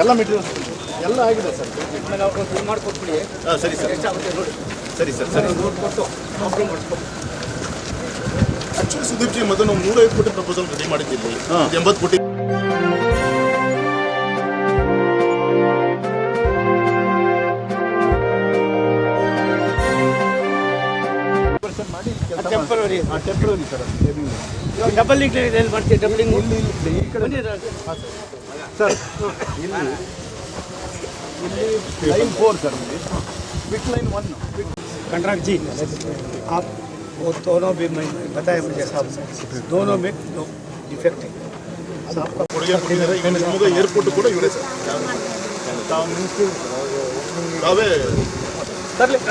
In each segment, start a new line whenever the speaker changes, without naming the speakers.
ಎಲ್ಲ ಮೆಟೀರಿಯಲ್ಸ್ ಎಲ್ಲ ಆಗಿದೆ ಸರ್.
ಮಾಡಿಕೊಟ್ಬಿಡಿ
ಹಾಂ ಸರಿ ಸರ್. ಸರಿ ಸರ್ ಸರಿ ಆಕ್ಚುಲಿ ಸುದೀಪ್ ಜಿ ಮೊದಲು ನಾವು ನೂರೈವತ್ತು ಕೋಟಿ ಪ್ರಪೋಸಲ್ ರೆಡಿ ಮಾಡಿದ್ದೀವಿ. ಎಂಬತ್ತು ಕೋಟಿ
temporary
temporary sir
double link ಎಲ್ಲಿ ಮಾಡ್ತೀವಿ ಡಬಲಿಂಗ್
ಇಲ್ಲಿ ಇಲ್ಲಿ ಈ ಕಡೆ ಸರ್ ಇಲ್ಲಿ ಇಲ್ಲಿ ಲೈನ್ ಫೋರ್ ಸರ್ ಇಲ್ಲಿ ಬಿಟ್ ಲೈನ್ ಒನ್
कंट्रैक्ट जी आप वो दोनों भी मैं बताया मुझे साहब दोनों में दो डिफेक्ट है आपका
ಕೊಡುಗೆ ಕೊಟ್ಟಿದ್ದಾರೆ ಈಗ ಶಿವಮೊಗ್ಗ ಏರ್ಪೋರ್ಟ್ ಕೂಡ ಇವರೇ ಸರ್ ತಾವು ಮಿನಿಸ್ಟ್ರಿ ತಾವೇ
ಅದಕ್ಕೆ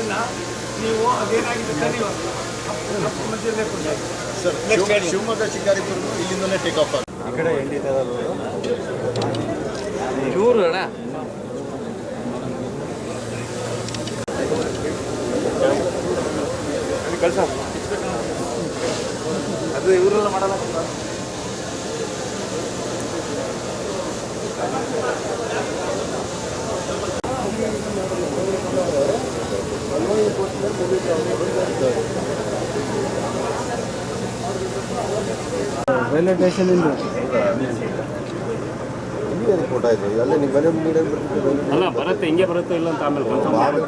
ಅದನ್ನ ನೀವು ಅದೇನಾಗಿದೆ ಸರಿ ಮಧ್ಯದಲ್ಲೇ ಕೊಡಿ.
ಸರ್ ಶಿವ- ಶಿವಮೊಗ್ಗ ಶಿಕಾರಿಪುರ ಇಲ್ಲಿಂದಲೇ ಟೇಕ್ ಆಫ್ ಆಗುತ್ತೆ.
ಚೂರು ಅಣ್ಣ. ಅದು ಇವರೆಲ್ಲ ಮಾಡಲ್ಲ
ರೈಲ್ವೆ ಸ್ಟೇಷನ್ ಇಂದ
ಅಲ್ಲ ಬರುತ್ತೆ ಹಿಂಗೆ ಬರುತ್ತೆ ಇಲ್ಲ ಅಂತ ಆಮೇಲೆ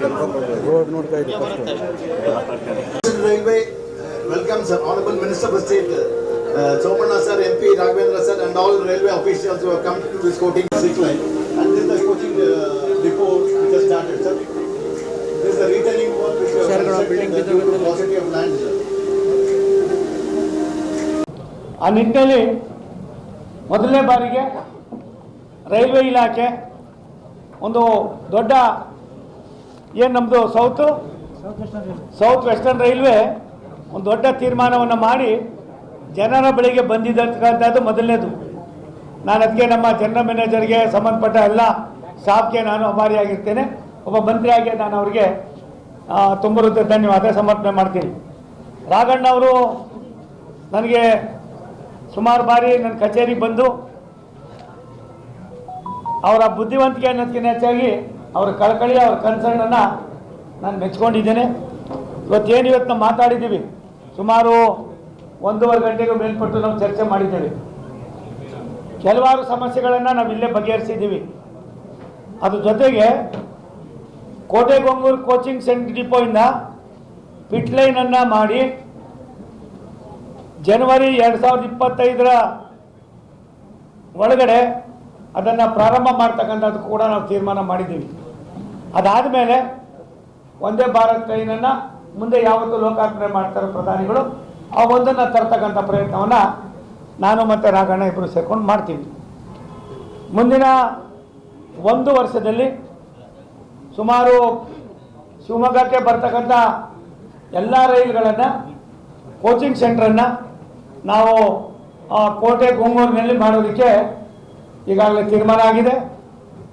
ಕನ್ಫರ್ಮ್
ರೋಡ್ ನೋಡ್ತಾ ಇದ್ದೆ first
Railway uh, welcomes uh, Honorable Minister of State uh, Somanna sir, MP Raghavendra sir and all railway officials who have come to this coaching six line.
ಆ ನಿಟ್ಟಿನಲ್ಲಿ ಮೊದಲನೇ ಬಾರಿಗೆ ರೈಲ್ವೆ ಇಲಾಖೆ ಒಂದು ದೊಡ್ಡ ಏನು ನಮ್ಮದು ಸೌತು ಸೌತ್ ವೆಸ್ಟರ್ನ್ ರೈಲ್ವೆ ಒಂದು ದೊಡ್ಡ ತೀರ್ಮಾನವನ್ನು ಮಾಡಿ ಜನರ ಬಳಿಗೆ ಬಂದಿದ್ದಕ್ಕಂಥದ್ದು ಮೊದಲನೇದು. ನಾನು ಅದಕ್ಕೆ ನಮ್ಮ ಜನರಲ್ ಮ್ಯಾನೇಜರ್ಗೆ ಸಂಬಂಧಪಟ್ಟ ಎಲ್ಲ ಸ್ಟಾಫ್ಗೆ ನಾನು ಅಭಾರಿಯಾಗಿರ್ತೇನೆ ಒಬ್ಬ ಮಂತ್ರಿಯಾಗಿ ನಾನು ಅವರಿಗೆ ತುಂಬ ಧನ್ಯವಾದ. ಸಮರ್ಪಣೆ ಮಾಡ್ತೀನಿ. ರಾಘಣ್ಣ ಅವರು ನನಗೆ ಸುಮಾರು ಬಾರಿ ನನ್ನ ಕಚೇರಿಗೆ ಬಂದು ಅವರ ಬುದ್ಧಿವಂತಿಕೆ ಅನ್ನೋದಕ್ಕಿಂತ ಹೆಚ್ಚಾಗಿ ಅವರ ಕಳಕಳಿ ಅವರ ಕನ್ಸರ್ನನ್ನು ನಾನು ಮೆಚ್ಕೊಂಡಿದ್ದೇನೆ. ಇವತ್ತೇನು ಇವತ್ತು ನಾವು ಮಾತಾಡಿದ್ದೀವಿ? ಸುಮಾರು ಒಂದೂವರೆ ಗಂಟೆಗೂ ಮೇಲ್ಪಟ್ಟು ನಾವು ಚರ್ಚೆ ಮಾಡಿದ್ದೇವೆ. ಕೆಲವಾರು ಸಮಸ್ಯೆಗಳನ್ನು ನಾವು ಇಲ್ಲೇ ಬಗೆಹರಿಸಿದ್ದೀವಿ. ಅದ್ರ ಜೊತೆಗೆ ಕೋಟೆಗೊಂಗೂರು ಕೋಚಿಂಗ್ ಸೆಂಟರ್ ಡಿಪೋಯಿಂದ ಪಿಟ್ ಅನ್ನ ಮಾಡಿ ಜನವರಿ ಎರಡು ಸಾವಿರದ ಇಪ್ಪತ್ತೈದರ ಒಳಗಡೆ ಅದನ್ನು ಪ್ರಾರಂಭ ಮಾಡ್ತಕ್ಕಂಥದ್ದು ಕೂಡ ನಾವು ತೀರ್ಮಾನ ಮಾಡಿದ್ದೀವಿ. ಅದಾದ ಮೇಲೆ ಒಂದೇ ಭಾರತ್ ಟ್ರೈನನ್ನು ಮುಂದೆ ಯಾವತ್ತೂ ಲೋಕಾರ್ಪಣೆ ಮಾಡ್ತಾರೆ ಪ್ರಧಾನಿಗಳು. ಆ ಒಂದನ್ನು ತರ್ತಕ್ಕಂಥ ಪ್ರಯತ್ನವನ್ನು ನಾನು ಮತ್ತು ರಾಘಣ್ಣ ಇಬ್ಬರು ಸೇರ್ಕೊಂಡು ಮಾಡ್ತೀವಿ. ಮುಂದಿನ ಒಂದು ವರ್ಷದಲ್ಲಿ ಸುಮಾರು ಶಿವಮೊಗ್ಗಕ್ಕೆ ಬರ್ತಕ್ಕಂಥ ಎಲ್ಲ ರೈಲುಗಳನ್ನು ಕೋಚಿಂಗ್ ಸೆಂಟ್ರನ್ನು ನಾವು ಕೋಟೆ ಗೊಂಗೂರಿನಲ್ಲಿ ಮಾಡೋದಕ್ಕೆ ಈಗಾಗಲೇ ತೀರ್ಮಾನ ಆಗಿದೆ.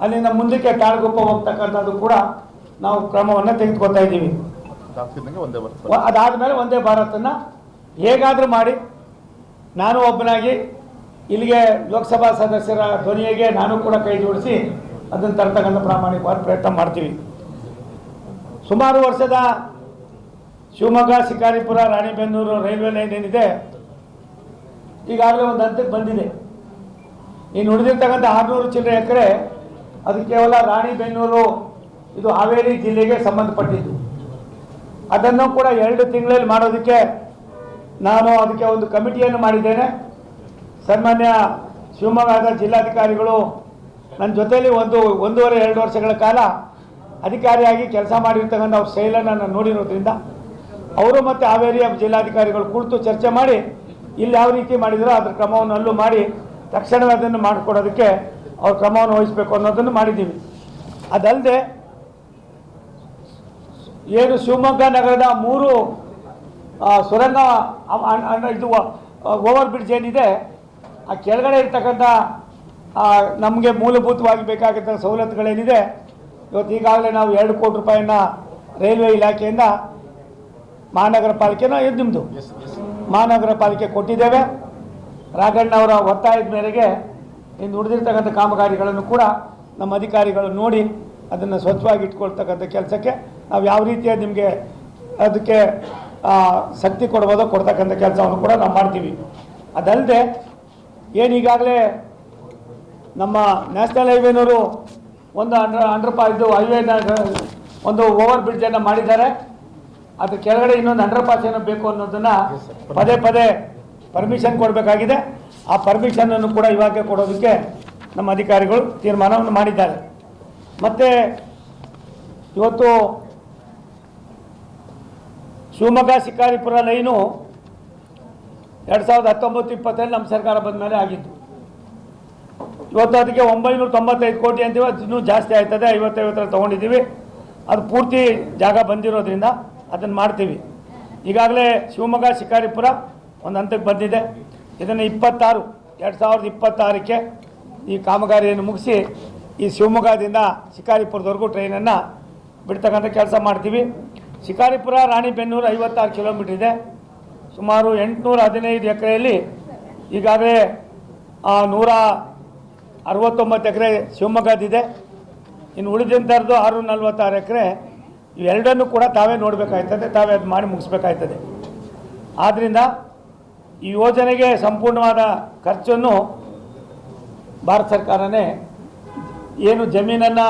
ಅಲ್ಲಿಂದ ಮುಂದಕ್ಕೆ ತಾಳಗುಪ್ಪ ಹೋಗ್ತಕ್ಕಂಥದ್ದು ಕೂಡ ನಾವು ಕ್ರಮವನ್ನು ತೆಗೆದುಕೊತಾ ಇದ್ದೀವಿ. ಅದಾದಮೇಲೆ ಒಂದೇ ಭಾರತನ್ನು ಹೇಗಾದರೂ ಮಾಡಿ ನಾನು ಒಬ್ಬನಾಗಿ ಇಲ್ಲಿಗೆ ಲೋಕಸಭಾ ಸದಸ್ಯರ ಧ್ವನಿಗೆ ನಾನು ಕೂಡ ಕೈ ಜೋಡಿಸಿ ಅದನ್ನು ತರ್ತಕ್ಕಂಥ ಪ್ರಾಮಾಣಿಕವಾದ ಪ್ರಯತ್ನ ಮಾಡ್ತೀವಿ. ಸುಮಾರು ವರ್ಷದ ಶಿವಮೊಗ್ಗ, ಶಿಕಾರಿಪುರ, ರಾಣಿಬೆನ್ನೂರು ರೈಲ್ವೆ ಲೈನ್ ಏನಿದೆ, ಈಗಾಗಲೇ ಒಂದು ಹಂತಕ್ಕೆ ಬಂದಿದೆ. ಇನ್ನು ಉಳಿದಿರ್ತಕ್ಕಂಥ ಆರುನೂರು ಚಿಲ್ಲರೆ ಎಕರೆ, ಅದು ಕೇವಲ ರಾಣಿಬೆನ್ನೂರು, ಇದು ಹಾವೇರಿ ಜಿಲ್ಲೆಗೆ ಸಂಬಂಧಪಟ್ಟಿದ್ದು. ಅದನ್ನು ಕೂಡ ಎರಡು ತಿಂಗಳಲ್ಲಿ ಮಾಡೋದಕ್ಕೆ ನಾನು ಅದಕ್ಕೆ ಒಂದು ಕಮಿಟಿಯನ್ನು ಮಾಡಿದ್ದೇನೆ. ಸನ್ಮಾನ್ಯ ಶಿವಮೊಗ್ಗದ ಜಿಲ್ಲಾಧಿಕಾರಿಗಳು ನನ್ನ ಜೊತೆಯಲ್ಲಿ ಒಂದು ಒಂದೂವರೆ, ಎರಡು ವರ್ಷಗಳ ಕಾಲ ಅಧಿಕಾರಿಯಾಗಿ ಕೆಲಸ ಮಾಡಿರ್ತಕ್ಕಂಥ ಅವ್ರ ಶೈಲನ್ನು ನಾನು ನೋಡಿರೋದ್ರಿಂದ ಅವರು ಮತ್ತು ಹಾವೇರಿಯ ಜಿಲ್ಲಾಧಿಕಾರಿಗಳು ಕುಳಿತು ಚರ್ಚೆ ಮಾಡಿ ಇಲ್ಲಿ ಯಾವ ರೀತಿ ಮಾಡಿದರೋ ಅದ್ರ ಕ್ರಮವನ್ನು ಅಲ್ಲೂ ಮಾಡಿ ತಕ್ಷಣವೇ ಅದನ್ನು ಮಾಡಿಕೊಡೋದಕ್ಕೆ ಅವ್ರ ಕ್ರಮವನ್ನು ವಹಿಸಬೇಕು ಅನ್ನೋದನ್ನು ಮಾಡಿದ್ದೀವಿ. ಅದಲ್ಲದೆ ಏನು ಶಿವಮೊಗ್ಗ ನಗರದ ಮೂರು ಸುರಂಗ ಇದು ಓವರ್ ಬ್ರಿಡ್ಜ್ ಏನಿದೆ, ಆ ಕೆಳಗಡೆ ಇರ್ತಕ್ಕಂಥ ನಮಗೆ ಮೂಲಭೂತವಾಗಿ ಬೇಕಾಗಿದ್ದ ಸವಲತ್ತುಗಳೇನಿದೆ ಇವತ್ತು ಈಗಾಗಲೇ ನಾವು ಎರಡು ಕೋಟಿ ರೂಪಾಯಿನ ರೈಲ್ವೆ ಇಲಾಖೆಯಿಂದ ಮಹಾನಗರ ಪಾಲಿಕೆನ ಇದು ನಿಮ್ಮದು ಮಹಾನಗರ ಪಾಲಿಕೆ ಕೊಟ್ಟಿದ್ದೇವೆ. ರಾಘಣ್ಣ ಅವರ ಒತ್ತಾಯದ ಮೇರೆಗೆ ಇನ್ನು ಉಳಿದಿರ್ತಕ್ಕಂಥ ಕಾಮಗಾರಿಗಳನ್ನು ಕೂಡ ನಮ್ಮ ಅಧಿಕಾರಿಗಳು ನೋಡಿ ಅದನ್ನು ಸ್ವಚ್ಛವಾಗಿ ಇಟ್ಕೊಳ್ತಕ್ಕಂಥ ಕೆಲಸಕ್ಕೆ ನಾವು ಯಾವ ರೀತಿಯ ನಿಮಗೆ ಅದಕ್ಕೆ ಶಕ್ತಿ ಕೊಡ್ಬೋದೋ ಕೊಡ್ತಕ್ಕಂಥ ಕೆಲಸವನ್ನು ಕೂಡ ನಾವು ಮಾಡ್ತೀವಿ. ಅದಲ್ಲದೆ ಏನು ಈಗಾಗಲೇ ನಮ್ಮ ನ್ಯಾಷನಲ್ ಹೈವೇನವರು ಒಂದು ಅಂಡರ್ ಅಂಡರ್ ಪಾ ಇದು ಹೈವೇನ ಒಂದು ಓವರ್ ಬ್ರಿಡ್ಜನ್ನು ಮಾಡಿದ್ದಾರೆ. ಅದು ಕೆಳಗಡೆ ಇನ್ನೊಂದು ಅಂಡರ್ ಪಾಸ್ ಏನೋ ಬೇಕು ಅನ್ನೋದನ್ನು ಪದೇ ಪದೇ ಪರ್ಮಿಷನ್ ಕೊಡಬೇಕಾಗಿದೆ. ಆ ಪರ್ಮಿಷನನ್ನು ಕೂಡ ಇವಾಗ ಕೊಡೋದಕ್ಕೆ ನಮ್ಮ ಅಧಿಕಾರಿಗಳು ತೀರ್ಮಾನವನ್ನು ಮಾಡಿದ್ದಾರೆ. ಮತ್ತು ಇವತ್ತು ಶಿವಮೊಗ್ಗ ಶಿಕಾರಿಪುರ ಲೈನು ಎರಡು ಸಾವಿರದ ಹತ್ತೊಂಬತ್ತು ಇಪ್ಪತ್ತರಲ್ಲಿ ನಮ್ಮ ಸರ್ಕಾರ ಬಂದ ಮೇಲೆ ಆಗಿದ್ದು. ಇವತ್ತು ಅದಕ್ಕೆ ಒಂಬೈನೂರ ತೊಂಬತ್ತೈದು ಕೋಟಿ ಅಂತೀವಿ, ಅದು ಇನ್ನೂ ಜಾಸ್ತಿ ಆಯ್ತದೆ ಐವತ್ತೈವತ್ತರ ತೊಗೊಂಡಿದ್ದೀವಿ. ಅದು ಪೂರ್ತಿ ಜಾಗ ಬಂದಿರೋದ್ರಿಂದ ಅದನ್ನು ಮಾಡ್ತೀವಿ. ಈಗಾಗಲೇ ಶಿವಮೊಗ್ಗ, ಶಿಕಾರಿಪುರ ಒಂದು ಹಂತಕ್ಕೆ ಬಂದಿದೆ. ಇದನ್ನು ಇಪ್ಪತ್ತಾರು, ಎರಡು ಸಾವಿರದ ಇಪ್ಪತ್ತಾರಕ್ಕೆ ಈ ಕಾಮಗಾರಿಯನ್ನು ಮುಗಿಸಿ ಈ ಶಿವಮೊಗ್ಗದಿಂದ ಶಿಕಾರಿಪುರದವರೆಗೂ ಟ್ರೈನನ್ನು ಬಿಡ್ತಕ್ಕಂಥ ಕೆಲಸ ಮಾಡ್ತೀವಿ. ಶಿಕಾರಿಪುರ, ರಾಣಿಬೆನ್ನೂರು ಐವತ್ತಾರು ಕಿಲೋಮೀಟ್ರ್ ಇದೆ. ಸುಮಾರು ಎಂಟುನೂರ ಹದಿನೈದು ಎಕರೆಯಲ್ಲಿ ಈಗಾಗಲೇ ನೂರ ಅರವತ್ತೊಂಬತ್ತು ಎಕರೆ ಶಿವಮೊಗ್ಗದಿದೆ. ಇನ್ನು ಉಳಿದಂಥದ್ದು ಆರು ನಲ್ವತ್ತಾರು ಎಕರೆ ಇವೆರಡನ್ನು ಕೂಡ ತಾವೇ ನೋಡಬೇಕಾಯ್ತದೆ, ತಾವೇ ಅದು ಮಾಡಿ ಮುಗಿಸ್ಬೇಕಾಯ್ತದೆ. ಆದ್ದರಿಂದ ಈ ಯೋಜನೆಗೆ ಸಂಪೂರ್ಣವಾದ ಖರ್ಚನ್ನು ಭಾರತ ಸರ್ಕಾರನೇ ಏನು ಜಮೀನನ್ನು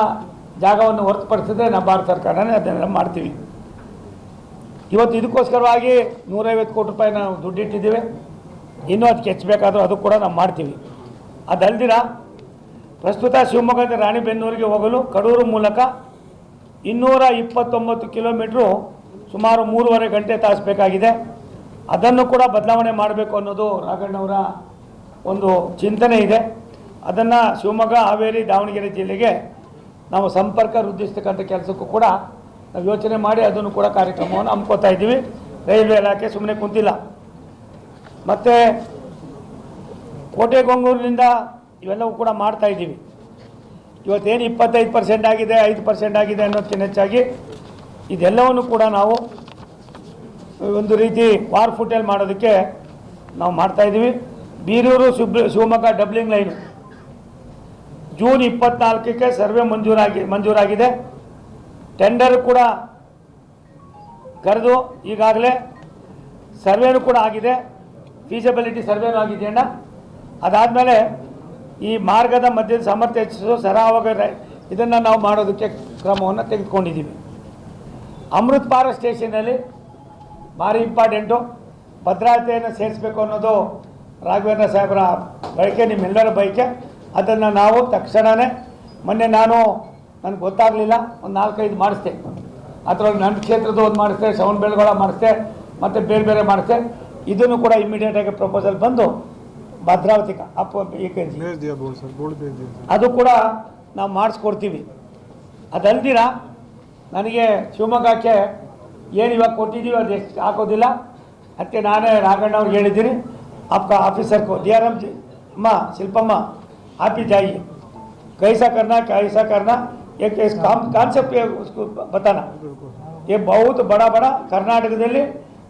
ಜಾಗವನ್ನು ಹೊರತುಪಡಿಸಿದ್ರೆ ನಾವು ಭಾರತ ಸರ್ಕಾರನೇ ಅದನ್ನೆಲ್ಲ ಮಾಡ್ತೀವಿ. ಇವತ್ತು ಇದಕ್ಕೋಸ್ಕರವಾಗಿ ನೂರೈವತ್ತು ಕೋಟಿ ರೂಪಾಯಿ ನಾವು ದುಡ್ಡಿಟ್ಟಿದ್ದೀವಿ. ಇನ್ನೂ ಅದಕ್ಕೆ ಹೆಚ್ಚಬೇಕಾದ್ರೂ ಅದು ಕೂಡ ನಾವು ಮಾಡ್ತೀವಿ. ಅದಲ್ದಿರ ಪ್ರಸ್ತುತ ಶಿವಮೊಗ್ಗದ ರಾಣಿಬೆನ್ನೂರಿಗೆ ಹೋಗಲು ಕಡೂರು ಮೂಲಕ ಇನ್ನೂರ ಇಪ್ಪತ್ತೊಂಬತ್ತು ಕಿಲೋಮೀಟ್ರು ಸುಮಾರು ಮೂರುವರೆ ಗಂಟೆ ತಾಸು ಬೇಕಾಗಿದೆ ಅದನ್ನು ಕೂಡ ಬದಲಾವಣೆ ಮಾಡಬೇಕು ಅನ್ನೋದು ರಾಘಣ್ಣವರ ಒಂದು ಚಿಂತನೆ ಇದೆ. ಅದನ್ನು ಶಿವಮೊಗ್ಗ, ಹಾವೇರಿ, ದಾವಣಗೆರೆ ಜಿಲ್ಲೆಗೆ ನಾವು ಸಂಪರ್ಕ ವೃದ್ಧಿಸ್ತಕ್ಕಂಥ ಕೆಲಸಕ್ಕೂ ಕೂಡ ನಾವು ಯೋಚನೆ ಮಾಡಿ ಅದನ್ನು ಕೂಡ ಕಾರ್ಯಕ್ರಮವನ್ನು ಹಮ್ಮಿಕೋತಾ ಇದ್ದೀವಿ. ರೈಲ್ವೆ ಇಲಾಖೆ ಸುಮ್ಮನೆ ಕುಂತಿಲ್ಲ. ಮತ್ತು ಕೋಟೆಗೊಂಗೂರಿನಿಂದ ಇವೆಲ್ಲವೂ ಕೂಡ ಮಾಡ್ತಾ ಇದ್ದೀವಿ. ಇವತ್ತೇನು ಇಪ್ಪತ್ತೈದು ಪರ್ಸೆಂಟ್ ಆಗಿದೆ, ಐದು ಪರ್ಸೆಂಟ್ ಆಗಿದೆ ಅನ್ನೋದಕ್ಕಿಂತ ಹೆಚ್ಚಾಗಿ ಇದೆಲ್ಲವನ್ನು ಕೂಡ ನಾವು ಒಂದು ರೀತಿ ವಾರ್ ಫುಟೇಲ್ ಮಾಡೋದಕ್ಕೆ ನಾವು ಮಾಡ್ತಾ ಇದ್ದೀವಿ. ಬೀರೂರು ಸುಬ್ರ, ಶಿವಮೊಗ್ಗ ಡಬ್ಲಿಂಗ್ ಲೈನು ಜೂನ್ ಇಪ್ಪತ್ನಾಲ್ಕಕ್ಕೆ ಸರ್ವೆ ಮಂಜೂರಾಗಿ, ಮಂಜೂರಾಗಿದೆ. ಟೆಂಡರ್ ಕೂಡ ಕರೆದು ಈಗಾಗಲೇ ಸರ್ವೇನೂ ಕೂಡ ಆಗಿದೆ. ಫೀಸಿಬಿಲಿಟಿ ಸರ್ವೇನೂ ಆಗಿದೆ ಅಣ್ಣ ಅದಾದಮೇಲೆ ಈ ಮಾರ್ಗದ ಮಧ್ಯದ ಸಾಮರ್ಥ್ಯ ಹೆಚ್ಚಿಸುವ ಸರಾವಾಗ ಇದನ್ನು ನಾವು ಮಾಡೋದಕ್ಕೆ ಕ್ರಮವನ್ನು ತೆಗೆದುಕೊಂಡಿದ್ದೀವಿ. ಅಮೃತ್ ಪಾರ ಸ್ಟೇಷನಲ್ಲಿ ಭಾರಿ ಇಂಪಾರ್ಟೆಂಟು. ಭದ್ರತೆಯನ್ನು ಸೇರಿಸಬೇಕು ಅನ್ನೋದು ರಾಘವೇಂದ್ರ ಸಾಹೇಬರ ಬಯಕೆ, ನಿಮ್ಮೆಲ್ಲರ ಬಯಕೆ. ಅದನ್ನು ನಾವು ತಕ್ಷಣವೇ ಮೊನ್ನೆ ನಾನು ನನಗೆ ಗೊತ್ತಾಗಲಿಲ್ಲ, ಒಂದು ನಾಲ್ಕೈದು ಮಾಡಿಸ್ದೆ. ಅದರೊಳಗೆ ನನ್ನ ಕ್ಷೇತ್ರದ ಒಂದು ಮಾಡಿಸ್ದೆ ಬೆಳಗೊಳ ಮಾಡಿಸ್ದೆ, ಮತ್ತು ಬೇರೆ ಬೇರೆ ಮಾಡಿಸ್ದೆ. ಇದನ್ನು ಕೂಡ ಇಮಿಡಿಯೇಟಾಗಿ ಪ್ರಪೋಸಲ್ ಬಂದು Bhadravati up A K G ಅದು ಕೂಡ ನಾವು ಮಾಡಿಸ್ಕೊಡ್ತೀವಿ ಅದಲ್ದಿರ ನನಗೆ ಶಿವಮೊಗ್ಗಕ್ಕೆ ಏನು ಇವಾಗ ಕೊಟ್ಟಿದ್ದೀವಿ ಅದು ಎಷ್ಟು ಹಾಕೋದಿಲ್ಲ ಅದಕ್ಕೆ ನಾನೇ ರಾಘಣ್ಣ ಅವ್ರಿಗೆ ಹೇಳಿದ್ದೀನಿ आपका ऑफिसर को डी आर एम जी अम्मा शिल्पम्मा आप ही जाइए कैसा करना कैसा करना एक इस काम ಕಾನ್ಸೆಪ್ಟ್ उसको बताना ये बहुत ಬಡ ಬಡ ಕರ್ನಾಟಕದಲ್ಲಿ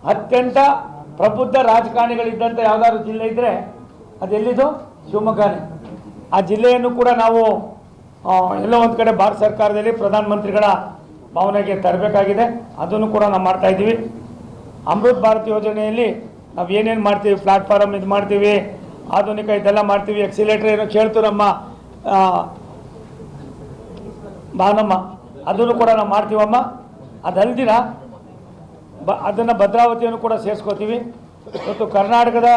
ಅತ್ಯಂತ ಪ್ರಬುದ್ಧ ರಾಜಕಾರಣಿಗಳಿದ್ದಂಥ ಯಾವ್ದಾದ್ರು ಜಿಲ್ಲೆ ಇದ್ದರೆ ಅದೆಲ್ಲಿದು ಶಿವಮೊಗ್ಗನೇ. ಆ ಜಿಲ್ಲೆಯನ್ನು ಕೂಡ ನಾವು ಎಲ್ಲೋ ಒಂದು ಕಡೆ ಭಾರತ ಸರ್ಕಾರದಲ್ಲಿ ಪ್ರಧಾನಮಂತ್ರಿಗಳ ಭಾವನೆಗೆ ತರಬೇಕಾಗಿದೆ. ಅದನ್ನು ಕೂಡ ನಾವು ಮಾಡ್ತಾ ಇದ್ದೀವಿ. ಅಮೃತ್ ಭಾರತ್ ಯೋಜನೆಯಲ್ಲಿ ನಾವು ಏನೇನು ಮಾಡ್ತೀವಿ? ಪ್ಲಾಟ್ಫಾರಮ್ ಇದು ಮಾಡ್ತೀವಿ, ಆಧುನಿಕ ಇದೆಲ್ಲ ಮಾಡ್ತೀವಿ ಎಕ್ಸಿಲೇಟರ್ ಏನೋ ಕೇಳ್ತು ನಮ್ಮ ಭಾನಮ್ಮ. ಅದನ್ನು ಕೂಡ ನಾವು ಮಾಡ್ತೀವಮ್ಮ. ಅದಲ್ದಿರ ಬ, ಅದನ್ನು ಭದ್ರಾವತಿಯನ್ನು ಕೂಡ ಸೇರಿಸ್ಕೋತೀವಿ. ಮತ್ತು ಕರ್ನಾಟಕದ